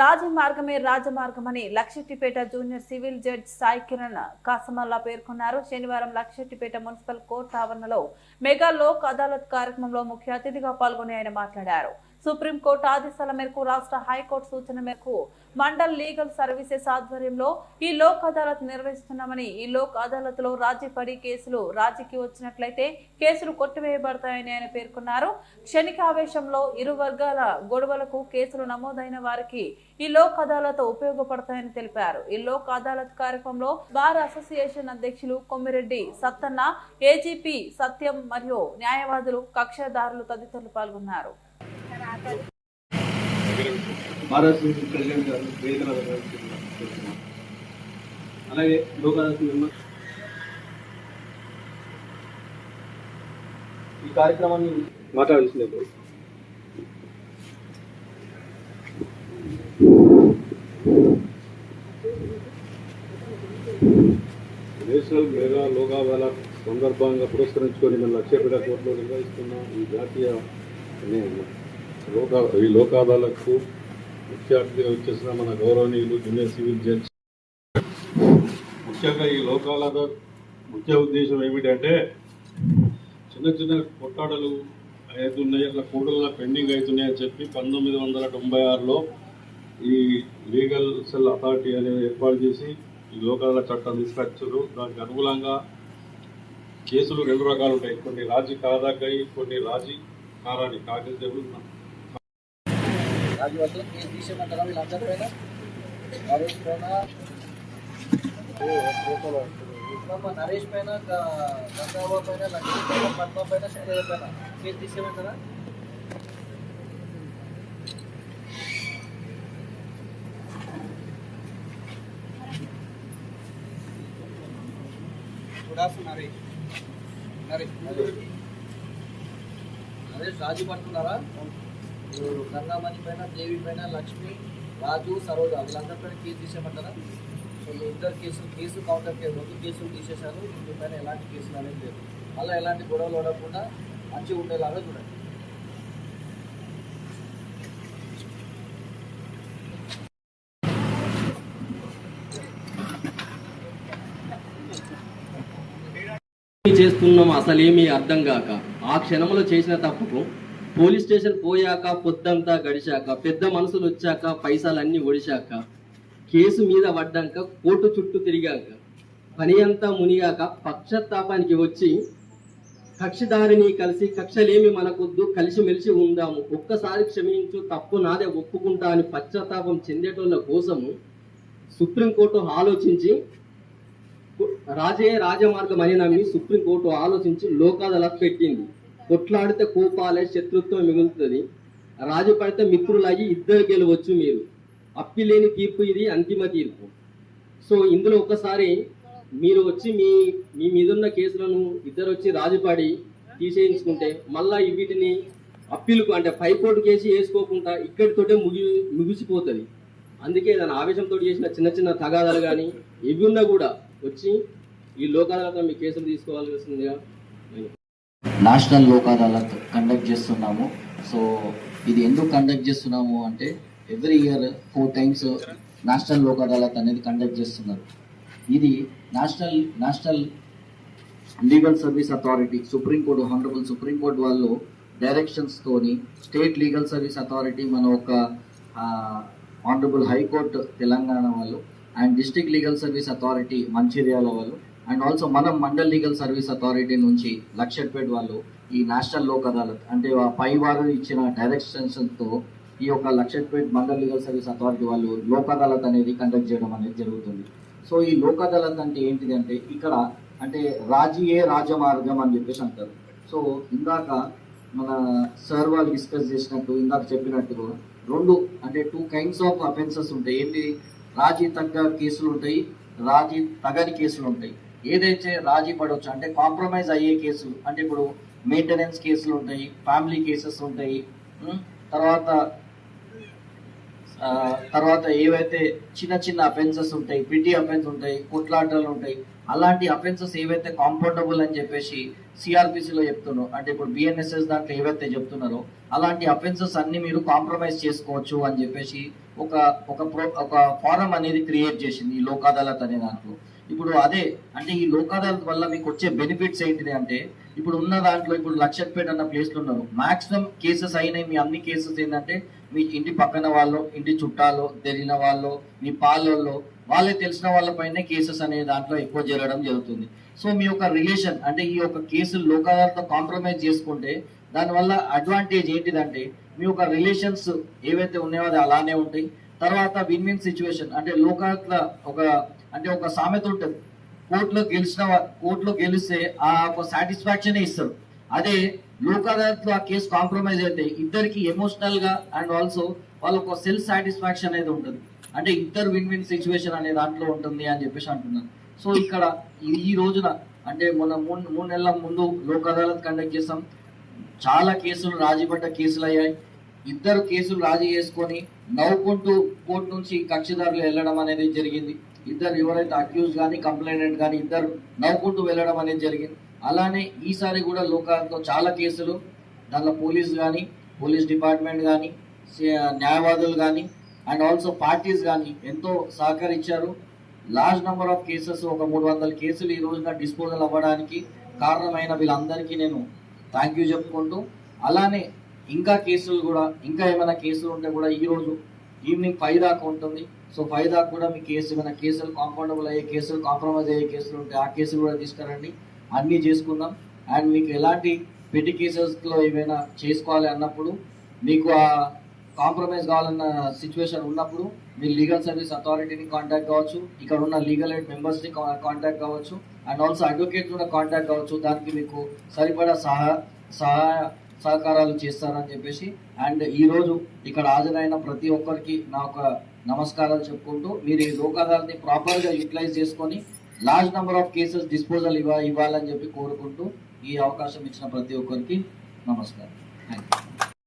రాజమార్గమే రాజమార్గమని Luxettipet junior civil judge Sai Kiran Kasamalla పేర్కొన్నారు. శనివారం Luxettipet municipal court ఆవరణలో మెగా లోక్ అదాలత్ కార్యక్రమంలో ముఖ్య అతిథిగా పాల్గొని ఆయన మాట్లాడారు. సుప్రీంకోర్టు ఆదేశాల మేరకు రాష్ట్ర హైకోర్టు సూచన మేరకు మండల్ లీగల్ సర్వీసెస్ ఆధ్వర్యంలో ఈ లోక్ అదాలత్ నిర్వహిస్తున్నామని ఈ లోక్ అదాలత్లో రాజీపడి కేసులు రాజీకి వచ్చినట్లయితే కేసులు కొట్టివేయబడతాయని ఆయన పేర్కొన్నారు. క్షణిక ఆవేశంలో ఇరు వర్గాల గొడవలకు కేసులు నమోదైన వారికి ఈ లోక్ అదాలత్ ఉపయోగపడతాయని తెలిపారు. ఈ లోక్ అదాలత్ కార్యక్రమంలో బార్ అసోసియేషన్ అధ్యక్షులు కొమ్మిరెడ్డి సత్తన్న ఏజీపీ సత్యం మరియు న్యాయవాదులు కక్షదారులు తదితరులు పాల్గొన్నారు. భారత్ ప్రెసిడెంట్ గారు వేదికల అలాగే లోకాదాలత్ ఈ కార్యక్రమాన్ని మాట్లాడాల్సిందే. నేషనల్ మెగా లోగా సందర్భంగా పురస్కరించుకొని మన లక్ష్యపేట కోర్టులో నిర్వహిస్తున్న ఈ జాతీయ లోక ఈ లోక్ అదాలత్కు ముఖ్య అతిథిగా వచ్చేసిన మన గౌరవనీయులు జూనియర్ సివిల్ జడ్జి. ముఖ్యంగా ఈ లోక్ అదాలత్ ముఖ్య ఉద్దేశం ఏమిటంటే చిన్న చిన్న కొట్టాడలు అవుతున్నాయి అట్లా కోర్టులలో పెండింగ్ అవుతున్నాయి అని చెప్పి పంతొమ్మిది వందల తొంభై ఆరులో ఈ లీగల్ సెల్ అథారిటీ అనేది ఏర్పాటు చేసి ఈ లోకాల చట్టం తీసుకొచ్చారు. దానికి అనుగుణంగా కేసులు రెండు రకాలు ఉంటాయి. కొన్ని రాజీ కాదాకాయి కొన్ని రాజీ కారాని కాగితేబుల్ రాజువర్ధన్ కేసు తీసేయమంటారా? వీళ్ళందరి పైన నరేష్ పైన నరేష్ పైన గంగాబాబు పైన లక్ష్మీ పైన పద్మ పైన శైలజ పైన కేసు తీసేయమంటారా? నరేష్ నరేష్ నరేష్ రాజీ పడుతున్నారా? గంగామణి పైన దేవి పైన లక్ష్మి రాజు సరోజ వీళ్ళందరి పైన కేసు తీసేయమంటారా? సో మీ ఇద్దరు కేసులు కేసు కౌంటర్ కేసు రెండు కేసులు తీసేశారు. మీ పైన ఎలాంటి కేసులు అనేది లేదు మళ్ళీ ఎలాంటి గొడవలు ఉండకుండా మంచిగా ఉండేలాగా చూడండి. చేస్తున్నాం అసలేమీ అర్థం కాక. ఆ క్షణంలో చేసిన తప్పుకు పోలీస్ స్టేషన్ పోయాక పొద్దంతా గడిచాక పెద్ద మనుషులు వచ్చాక పైసలన్నీ ఒడిశాక కేసు మీద పడ్డాక కోర్టు చుట్టూ తిరిగాక పని అంతా మునిగాక పక్షతాపానికి వచ్చి కక్షిదారిని కలిసి కక్షలేమి మనకొద్దు కలిసిమెలిసి ఉందాము ఒక్కసారి క్షమించు తప్పు నాదే ఒప్పుకుంటా అని పశ్చాత్తాపం చెందేటోళ్ళ కోసము సుప్రీంకోర్టు ఆలోచించి రాజే రాజమార్గం అని నమ్మి సుప్రీంకోర్టు ఆలోచించి లోకాదాలత్ పెట్టింది. కొట్లాడితే కోపాలే శత్రుత్వం మిగులుతుంది. రాజు పడితే మిత్రులయ్యి ఇద్దరు గెలవచ్చు మీరు. అప్పిలేని తీర్పు ఇది అంతిమ తీర్పు. సో ఇందులో ఒకసారి మీరు వచ్చి మీ మీ మీదున్న కేసులను ఇద్దరు వచ్చి రాజుపడి తీసేయించుకుంటే మళ్ళా వీటిని అప్పీలుకు అంటే పైకోర్టు కేసు వేసుకోకుండా ఇక్కడితోటే ముగి ముగిసిపోతుంది. అందుకే దాని ఆవేశంతో చేసిన చిన్న చిన్న తగాదాలు కానీ ఇవి ఉన్నా కూడా వచ్చి ఈ లోకాదాలతో మీ కేసులు తీసుకోవాల్సిందిగా నేషనల్ లోక్ అదాలత్ కండక్ట్ చేస్తున్నాము. సో ఇది ఎందుకు కండక్ట్ చేస్తున్నాము అంటే every year four times national Lok Adalat అనేది కండక్ట్ చేస్తున్నారు. ఇది national national legal service authority Supreme Court honourable Supreme Court వాళ్ళు డైరెక్షన్స్ తోని స్టేట్ లీగల్ సర్వీస్ అథారిటీ మన ఒక ఆనరబుల్ హైకోర్టు తెలంగాణ వాళ్ళు and district legal service authority Mancherial వాళ్ళు and also మనం మండల్ లీగల్ సర్వీస్ అథారిటీ నుంచి లక్షట్పేట్ వాళ్ళు ఈ నేషనల్ లోక్ అదాలత్ అంటే పై వారు ఇచ్చిన డైరెక్షన్స్తో ఈ యొక్క Luxettipet mandal legal service authority వాళ్ళు లోక్ అదాలత్ అనేది కండక్ట్ చేయడం అనేది జరుగుతుంది. సో ఈ లోక్ అదాలత్ అంటే ఏంటిది అంటే ఇక్కడ అంటే రాజీయే రాజమార్గం అని చెప్పేసి అంటారు. సో ఇందాక మన సార్ వాళ్ళు డిస్కస్ చేసినట్టు ఇందాక చెప్పినట్టు రెండు అంటే టూ కైండ్స్ ఆఫ్ అఫెన్సెస్ ఉంటాయి. ఏంటి? రాజీ తగ్గ కేసులు ఉంటాయి రాజీ తగని కేసులు ఉంటాయి. ఏదైతే రాజీ పడవచ్చు అంటే కాంప్రమైజ్ అయ్యే కేసులు అంటే ఇప్పుడు మెయింటెనెన్స్ కేసులు ఉంటాయి ఫ్యామిలీ కేసెస్ ఉంటాయి తర్వాత తర్వాత ఏవైతే చిన్న చిన్న అఫెన్సెస్ ఉంటాయి పిటి అఫెన్స్ ఉంటాయి కొట్లాటలు ఉంటాయి అలాంటి అఫెన్సెస్ ఏవైతే కాంపౌండబుల్ అని చెప్పేసి సిఆర్పిసిలో చెప్తున్నారో అంటే ఇప్పుడు బిఎన్ఎస్ఎస్ దాంట్లో ఏవైతే చెప్తున్నారో అలాంటి అఫెన్సెస్ అన్ని మీరు కాంప్రమైజ్ చేసుకోవచ్చు అని చెప్పేసి ఒక ఒక ప్రో ఒక ఫారం అనేది క్రియేట్ చేసింది ఈ లోక్ అదాలత్ అనే దాంట్లో. ఇప్పుడు అదే అంటే ఈ లోక్ అదాలత్ వల్ల మీకు వచ్చే బెనిఫిట్స్ ఏంటిది అంటే ఇప్పుడు ఉన్న దాంట్లో ఇప్పుడు లక్షత్పేట అన్న ప్లేస్లో ఉన్నారు. మాక్సిమం కేసెస్ అయినాయి మీ అన్ని కేసెస్ ఏంటంటే మీ ఇంటి పక్కన వాళ్ళు ఇంటి చుట్టాలు తెలియన వాళ్ళు మీ పాలల్లో వాళ్ళే తెలిసిన వాళ్ళపైనే కేసెస్ అనే దాంట్లో ఎక్కువ జరగడం జరుగుతుంది. సో మీ యొక్క రిలేషన్ అంటే ఈ యొక్క కేసులు లోక్ అదాలత్లో కాంప్రమైజ్ చేసుకుంటే దానివల్ల అడ్వాంటేజ్ ఏంటిదంటే మీ యొక్క రిలేషన్స్ ఏవైతే ఉన్నాయో అది అలానే ఉంటాయి. తర్వాత విన్ విన్ సిచ్యువేషన్ అంటే లోకాల ఒక అంటే ఒక సామెత ఉంటుంది. కోర్టులో గెలిచిన కోర్టులో గెలిస్తే ఆ ఒక సాటిస్ఫాక్షన్ ఇస్తారు. అదే లోక్ అదాలత్లో ఆ కేసు కాంప్రమైజ్ అయితే ఇద్దరికి ఎమోషనల్గా అండ్ ఆల్సో వాళ్ళ ఒక సెల్ఫ్ సాటిస్ఫాక్షన్ అనేది ఉంటుంది. అంటే ఇద్దరు విన్ విన్ సిచ్యువేషన్ అనే దాంట్లో ఉంటుంది అని చెప్పేసి అంటున్నాను సో ఇక్కడ ఈ- ఈ రోజున అంటే మొన్న మూడు మూడు నెలల ముందు లోక్ అదాలత్ కండక్ట్ చేసాం చాలా కేసులు రాజీపడ్డ కేసులు అయ్యాయి. ఇద్దరు కేసులు రాజీ చేసుకొని నవ్వుకుంటూ కోర్టు నుంచి కక్షిదారులు వెళ్ళడం అనేది జరిగింది. ఇద్దరు ఎవరైతే అక్యూజ్ కానీ కంప్లైంట్ కానీ ఇద్దరు నవ్వుకుంటూ వెళ్ళడం అనేది జరిగింది. అలానే ఈసారి కూడా లోకాలతో చాలా కేసులు దానిలో పోలీస్ కానీ పోలీస్ డిపార్ట్మెంట్ కానీ న్యాయవాదులు కానీ అండ్ ఆల్సో పార్టీస్ కానీ ఎంతో సహకరించారు. లార్జ్ నెంబర్ ఆఫ్ కేసెస్ ఒక మూడు వందల కేసులు ఈ రోజున డిస్పోజల్ అవ్వడానికి కారణమైన వీళ్ళందరికీ నేను థ్యాంక్ యూ చెప్పుకుంటూ అలానే ఇంకా కేసులు కూడా ఇంకా ఏమైనా కేసులు ఉంటే కూడా ఈ రోజు ఈవినింగ్ ఫైవ్ దాకా ఉంటుంది. సో ఫైవ్ దాకా కూడా మీ కేసు ఏమైనా కేసులు కాంపౌండబుల్ అయ్యే కేసులు కాంప్రమైజ్ అయ్యే కేసులు ఉంటే ఆ కేసులు కూడా తీసుకురండి. అన్నీ చేసుకుందాం. అండ్ మీకు ఎలాంటి పెట్టి కేసెస్లో ఏమైనా చేసుకోవాలి అన్నప్పుడు మీకు ఆ కాంప్రమైజ్ కావాలన్న సిచ్యువేషన్ ఉన్నప్పుడు మీరు లీగల్ సర్వీస్ అథారిటీని కాంటాక్ట్ కావచ్చు. ఇక్కడ ఉన్న లీగల్ ఎయిడ్ మెంబర్స్ని కాంటాక్ట్ కావచ్చు. అండ్ ఆల్సో అడ్వకేట్ కూడా కాంటాక్ట్ కావచ్చు. దానికి మీకు సరిపడా సహా సహాయ సహకారాలు చేస్తారని చెప్పేసి అండ్ ఈరోజు ఇక్కడ హాజరైన ప్రతి ఒక్కరికి నా ఒక నమస్కారాలు చెప్పుకుంటూ మీరు ఈ లోక్ అదాలత్ని ప్రాపర్గా యూటిలైజ్ చేసుకొని large number of cases disposal ఇవ్వ ఇవ్వాలని చెప్పి కోరుకుంటూ ఈ అవకాశం ఇచ్చిన ప్రతి ఒక్కరికి నమస్కారం. Thank you